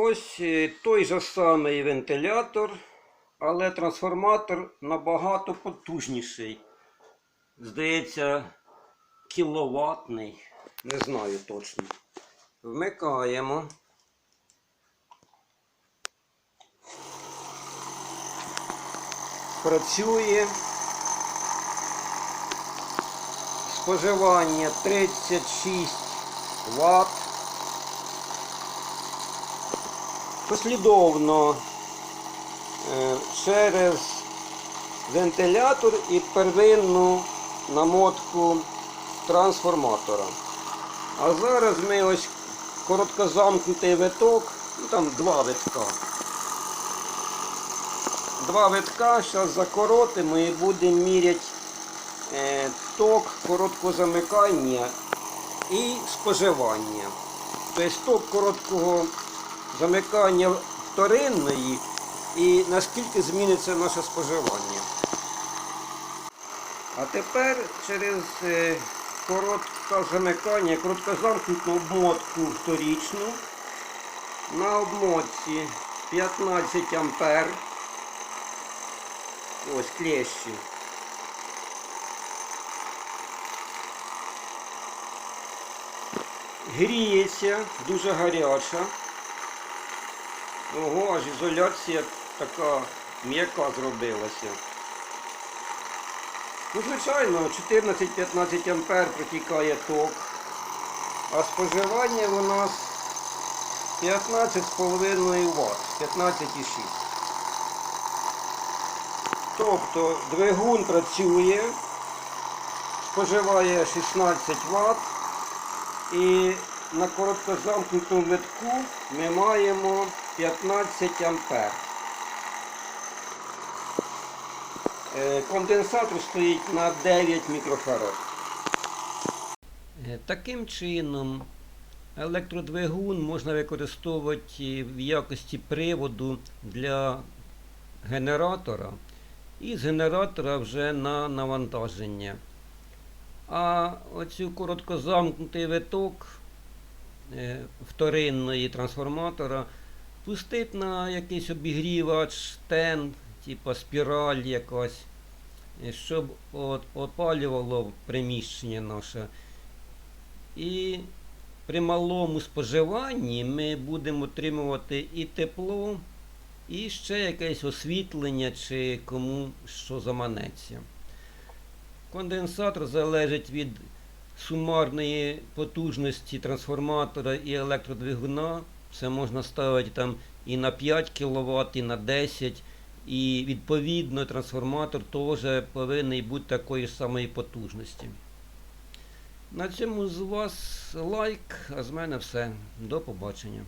Ось е, той же самий вентилятор, але трансформатор набагато потужніший. Здається, кіловатний. Не знаю точно. Вмикаємо. Працює. Споживання 36 Вт. Послідовно е, через вентилятор і первинну намотку трансформатора. А зараз ми ось короткозамкнутий виток, ну там два витка. Два витка, зараз закоротимо і будемо міряти е, ток короткозамикання і споживання. Тобто ток короткого замикання вторинної і наскільки зміниться наше споживання. А тепер через е, коротке замикання, короткозамкнуту обмотку вторічну на обмотці 15 ампер. Ось клещі. Гріється, дуже гаряча. Ого, аж ізоляція така м'яка зробилася. Ну, звичайно, 14-15 ампер протікає ток, а споживання у нас 15,5 Вт, 15,6. Тобто двигун працює, споживає 16 Вт і на короткозамкнутому витку ми маємо 15 ампер. Е, Конденсатор стоїть на 9 мікрофарад. Е, Таким чином електродвигун можна використовувати в якості приводу для генератора і з генератора вже на навантаження. А оцю короткозамкнутий виток е, вторинної трансформатора пустить на якийсь обігрівач, тен, типу спіраль якась, е, щоб от, опалювало приміщення наше. І при малому споживанні ми будемо отримувати і тепло, і ще якесь освітлення, чи кому що заманеться. Конденсатор залежить від сумарної потужності трансформатора і електродвигуна. Це можна ставити там і на 5 кВт, і на 10 і відповідно трансформатор теж повинен бути такої самої потужності. На цьому з вас лайк, а з мене все. До побачення.